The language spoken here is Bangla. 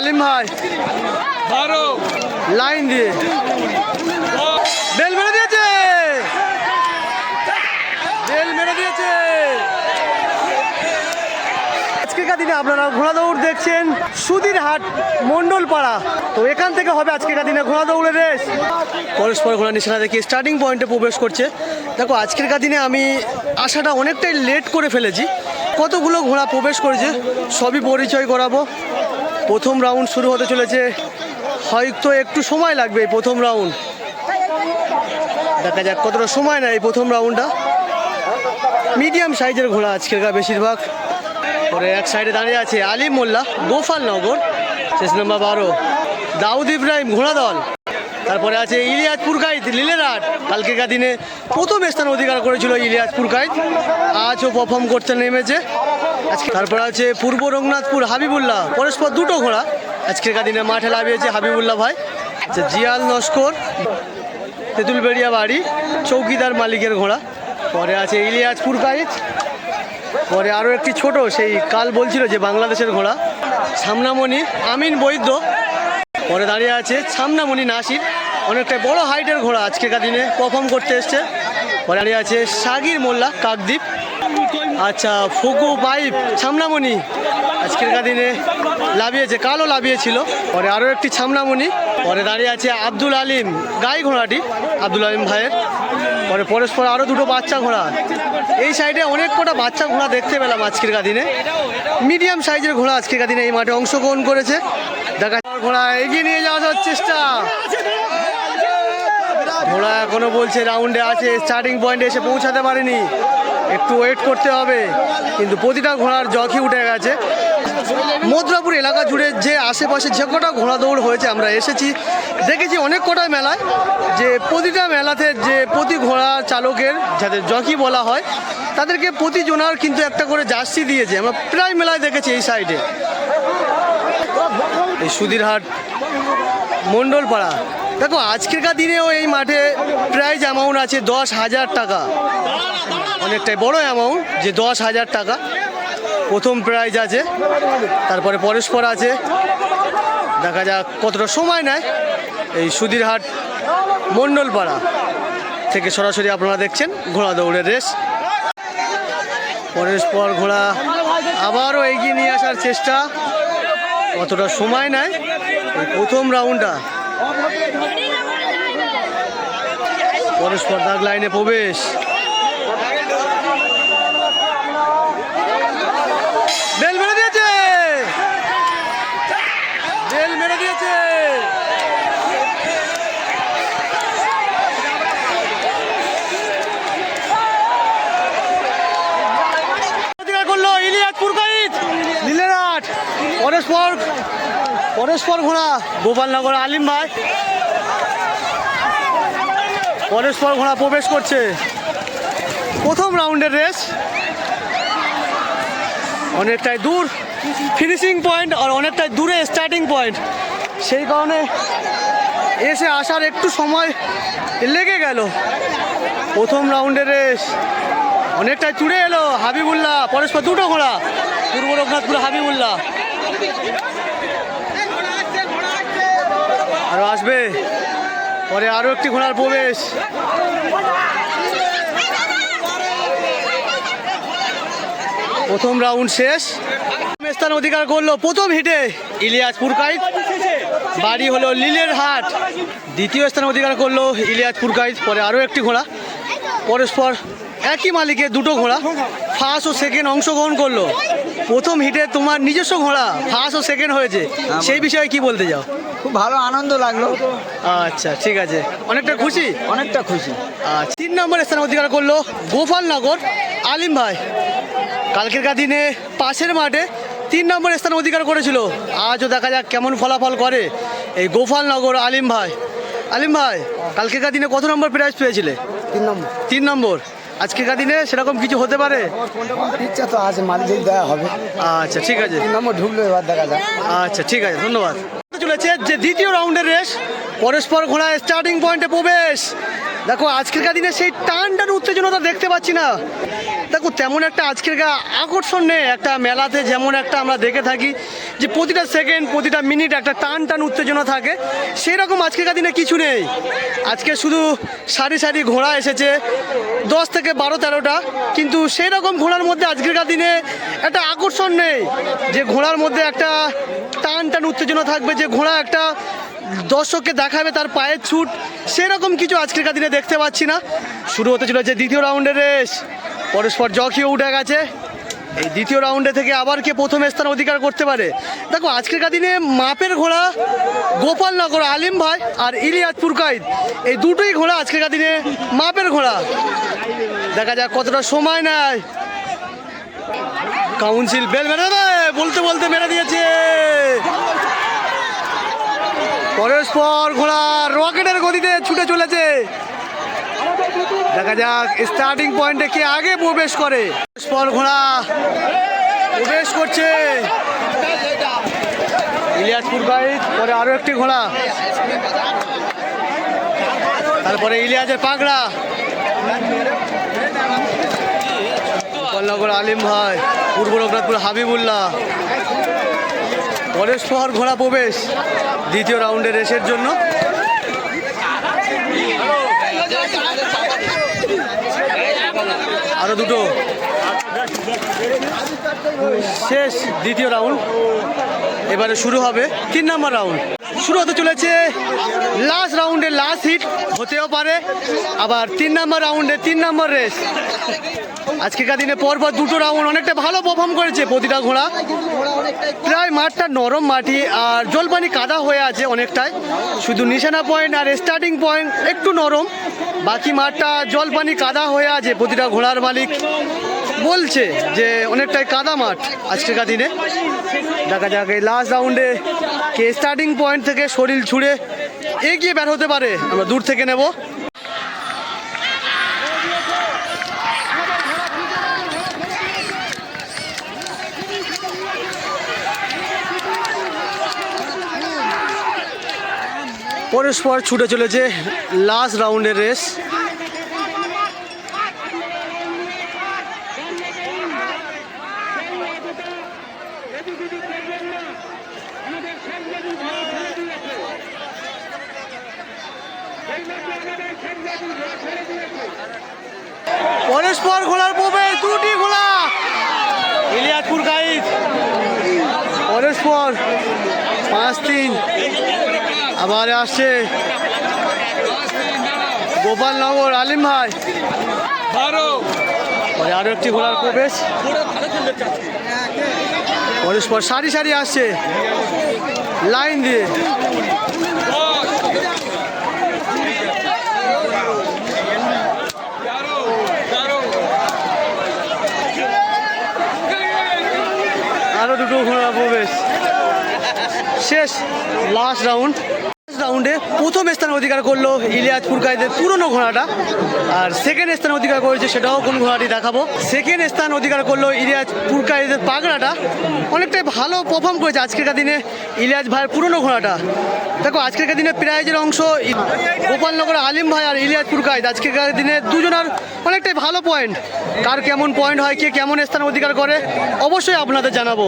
আলিম ভাই। লাইন দিয়ে। বেল মেরে দিয়েছে। বেল মেরে দিয়েছে। আজকেকার দিনে আপনারা ঘোড়া দৌড় দেখছেন সুধীর হাট মন্ডল পাড়া তো এখান থেকে হবে আজকেকার দিনে ঘোড়া দৌড়ের রেস। পরস্পর ঘোড়া নিশানা দেখি স্টার্টিং পয়েন্টে প্রবেশ করছে। দেখো আজকেরকার দিনে আমি আসাটা অনেকটাই লেট করে ফেলেছি। কতগুলো ঘোড়া প্রবেশ করেছে সবই পরিচয় করাবো। প্রথম রাউন্ড শুরু হতে চলেছে। হয়তো একটু সময় লাগবে প্রথম রাউন্ড। দেখা যাক কতটা সময় নেয় প্রথম রাউন্ডটা। মিডিয়াম সাইজের ঘোড়া আজকেরকার বেশিরভাগ। পরে এক সাইডে দাঁড়িয়ে আছে আলিম মোল্লা গোপালনগর শেষ নম্বর বারো, দাউদ ইব্রাহিম ঘোড়া দল। তারপরে আছে ইলিয়াস পুরকাইত লিলেরাট কালকেকার দিনে প্রথম স্থান অধিকার করেছিল ইলিয়াস পুরকাইত আজও পারফর্ম করতে নেমেছে। আজকে তারপরে আছে পূর্ব রঘুনাথপুর হাবিবুল্লাহ। পরস্পর দুটো ঘোড়া। আজকেরকার দিনে মাঠে লাভিয়েছে হাবিবুল্লাহ ভাই। আচ্ছা জিয়াল নস্কর, তেঁতুলবেড়িয়া বাড়ি, চৌকিদার মালিকের ঘোড়া। পরে আছে ইলিয়াস পুরকাইত পরে আরও একটি ছোট, সেই কাল বলছিল যে বাংলাদেশের ঘোড়া। সামনামণি আমিন বৈদ্য। পরে দাঁড়িয়ে আছে সামনামণি নাসির। অনেকটা বড় হাইটের ঘোড়া আজকেকার দিনে পারফর্ম করতে এসছে। পরে দাঁড়িয়ে আছে সাগির মোল্লা, কাকদ্বীপ। আচ্ছা ফুকু পাইপ সামনামণি আজকেরকার দিনে লাভিয়েছে কালো লাভিয়েছিল। পরে আরও একটি ছামনামণি পরে দাঁড়িয়ে আছে আব্দুল আলিম গাই ঘোড়াটি, আব্দুল আলিম ভাইয়ের। পরে পরস্পর আরও দুটো বাচ্চা ঘোড়া। এই সাইডে অনেক কটা বাচ্চা ঘোড়া দেখতে পেলাম আজকেরকার দিনে। মিডিয়াম সাইজের ঘোড়া আজকেরকার দিনে এই মাঠে অংশগ্রহণ করেছে। দেখা ঘোড়া এগিয়ে নিয়ে যাওয়ার চেষ্টা। ঘোড়া এখনও বলছে রাউন্ডে আছে স্টার্টিং পয়েন্টে এসে পৌঁছাতে পারেনি। একটু ওয়েট করতে হবে। কিন্তু প্রতিটা ঘোড়ার জখি উঠে গেছে। মদ্রাপুর এলাকা জুড়ে যে আশেপাশে যে কটা ঘোড়া দৌড় হয়েছে, আমরা এসেছি। দেখেছি অনেক কটা মেলায়, যে প্রতিটা মেলাতে যে প্রতি ঘোড়া চালকের, যাদের জকি বলা হয়, তাদেরকে প্রতি জোনার কিন্তু একটা করে জার্সি দিয়েছে। আমরা প্রায় মেলায় দেখেছি এই সাইডে এই সুধীরহাট মণ্ডলপাড়া। দেখো, আজকেরকার দিনেও এই মাঠে প্রাইজ অ্যামাউন্ট আছে দশ হাজার টাকা। অনেকটাই বড় অ্যামাউন্ট যে দশ হাজার টাকা। প্রথম প্রাইজ আছে, তারপরে পরস্পর আছে। দেখা যাক কতটা সময় নেয় এই সুধীরহাট মণ্ডলপাড়া থেকে সরাসরি আপনারা দেখছেন ঘোড়া দৌড়ের রেস পরস্পর ঘোড়া আবারও এগিয়ে নিয়ে আসার চেষ্টা। কতটা সময় নেয় এই প্রথম রাউন্ডটা পরস্পর দাগ লাইনে প্রবেশ বেল মেরে দিয়েছে বেল মেরে দিয়েছে অধিকার করল ইলিয়াস পুরকাইত নীলেরাট পরস্পর পরস্পর ঘোড়া, গোপালনগর আলিম ভাই। পরস্পর ঘোড়া প্রবেশ করছে। প্রথম রাউন্ডের রেস। অনেকটাই দূর ফিনিশিং পয়েন্ট আর অনেকটাই দূরে স্টার্টিং পয়েন্ট সেই কারণে এসে আসার একটু সময় লেগে গেল। প্রথম রাউন্ডের রেস। অনেকটাই চুড়ে এলো হাবিবুল্লাহ পরস্পর দুটো ঘোড়া। পূর্ব রঘুনাথপুর হাবিবুল্লাহ। আরও আসবে। পরে আরও একটি ঘোড়ার প্রবেশ। প্রথম রাউন্ড শেষ। স্থান অধিকার করল প্রথম হিটে ইলিয়াস পুরকাইত। বাড়ি হলো লিলের হাট। দ্বিতীয় স্থান অধিকার করল ইলিয়াস পুরকাইত। পরে আরও একটি ঘোড়া। পরস্পর একই মালিকের দুটো ঘোড়া। ফার্স্ট ও সেকেন্ড অংশগ্রহণ করল। প্রথম হিটে তোমার নিজস্ব ঘোড়া ফার্স্ট ও সেকেন্ড হয়েছে। সেই বিষয়ে কি বলতে যাও খুব ভালো আনন্দ লাগল। আচ্ছা ঠিক আছে। অনেকটা খুশি? অনেকটা খুশি। আচ্ছা তিন নম্বর স্থান অধিকার করল গোপালনগর আলিম ভাই। কালকেরকার দিনে পাশের মাঠে তিন নম্বর স্থান অধিকার করেছিল। আজও দেখা যাক কেমন ফলাফল করে এই গোপালনগর আলিম ভাই। আলিম ভাই কালকেরকার দিনে কত নম্বর প্রাইজ পেয়েছিলে? তিন নম্বর। তিন নম্বর। আজকেরকার দিনে সেরকম কিছু হতে পারে? ইচ্ছা তো আছে মালিক দেওয়া হবে। আচ্ছা ঠিক আছে। নম্বর ঢুকলো এবার দেখা যাক। আচ্ছা ঠিক আছে ধন্যবাদ। চলেছে যে দ্বিতীয় রাউন্ডের রেস পরস্পর ঘোড়া স্টার্টিং পয়েন্টে প্রবেশ। দেখো আজকেরকার দিনে সেই টানটার উত্তেজনাটা দেখতে পাচ্ছি না। দেখো, তেমন একটা আজকের আকর্ষণ নেই একটা মেলাতে যেমন একটা আমরা দেখে থাকি যে প্রতিটা সেকেন্ড, প্রতিটা মিনিট একটা টান টান উত্তেজনা থাকে সেই রকম আজকেকার দিনে কিছু নেই। আজকে শুধু সারি সারি ঘোড়া এসেছে, দশ থেকে বারো, তেরোটা, কিন্তু সেই রকম ঘোড়ার মধ্যে আজকেরকার দিনে একটা আকর্ষণ নেই। যে ঘোড়ার মধ্যে একটা টান টান উত্তেজনা থাকবে, যে ঘোড়া একটা দর্শককে দেখাবে তার পায়ের ছুট, সেরকম কিছু আজকেরকার দিনে দেখতে পাচ্ছি না। শুরু হতে চলেছে দ্বিতীয় রাউন্ডের রেস। পরস্পর জকিও উঠে গেছে। এই দ্বিতীয় রাউন্ডে থেকে আবার কে প্রথম স্থান অধিকার করতে পারে? দেখো আজকেরকার দিনে মাপের ঘোড়া গোপালনগর আলিম ভাই আর ইলিয়াস পুরকাইদ এই দুটোই ঘোড়া আজকেরকার দিনে মাপের ঘোড়া। দেখা যাক কতটা সময় নেয়। কাউন্সিল বেল মেরে বলতে বলতে মেরে দিয়েছে। পরস্পর ঘোড়া রকেটের গতিতে ছুটে চলেছে। দেখা যাক স্টার্টিং পয়েন্টে কে আগে প্রবেশ করে। পরস্পর ঘোড়া প্রবেশ করছে। ইলিয়াসপুর গাইড পরে আরও একটি ঘোড়া। তারপরে ইলিয়াসের পাগড়া। গোপালনগর আলিম ভাই, পূর্ব রঘুনাথপুর হাবিবুল্লাহ। পরস্পর ঘোড়া প্রবেশ দ্বিতীয় রাউন্ডের রেসের জন্য। আরও দুটো। শেষ দ্বিতীয় রাউন্ড। এবারে শুরু হবে তিন নম্বর রাউন্ড। শুরু হতে চলেছে লাস্ট রাউন্ডে লাস্ট হিট হতেও পারে, আবার তিন নম্বর রাউন্ডে তিন নম্বর রেস আজকেকার দিনে পরপর দুটো রাউন্ড অনেকটা ভালো পারফর্ম করেছে প্রতিটা ঘোড়া। প্রায় মাঠটা নরম মাটি আর জলপানি কাদা হয়ে আছে অনেকটাই। শুধু নিশানা পয়েন্ট আর স্টার্টিং পয়েন্ট একটু নরম। বাকি মাঠটা জলপানি কাদা হয়ে আছে প্রতিটা ঘোড়ার মালিক। বলছে যে অনেকটাই কাদা মাঠ আজকেকার দিনে। দেখা যাক, এই লাস্ট রাউন্ডে কে স্টার্টিং পয়েন্ট থেকে শরীর ছুঁড়ে এগিয়ে বের হতে পারে। আমরা দূর থেকে নেব। পরস্পর ছুটে চলেছে লাস্ট রাউন্ডের রেস পরস্পর ঘোলার প্রবেশ দুটি ঘোড়া। ইলিয়াতপুর গাইড। পরস্পর পাঁচ তিন। আবার আসছে গোপালনগর, আলিম ভাই। পরে আরও একটি ঘোড়ার প্রবেশ পরস্পর সারি সারি আসছে। লাইন দিয়ে। আরও দুটো ঘোড়া প্রবেশ শেষ লাস্ট রাউন্ড রাউন্ডে প্রথম স্থান অধিকার করল ইলিয়াজ পুরকায়দের পুরনো ঘোড়াটা। আর সেকেন্ড স্থান অধিকার করেছে সেটাও কোন ঘোড়াটি দেখাবো। সেকেন্ড স্থান অধিকার করল ইলিয়াজ পুরকাইদের পাগড়াটা। অনেকটাই ভালো পারফর্ম করেছে আজকেরকার দিনে ইলিয়াস ভাইয়ের পুরনো ঘোড়াটা। দেখো, আজকেরকার দিনে প্রাইজের অংশ গোপালনগর আলিম ভাই আর ইলিয়াস পুরকাইদ আজকেরকার দিনে দুজনের অনেকটাই ভালো পয়েন্ট কার কেমন পয়েন্ট হয়, কে কেমন স্থান অধিকার করে, অবশ্যই আপনাদের জানাব।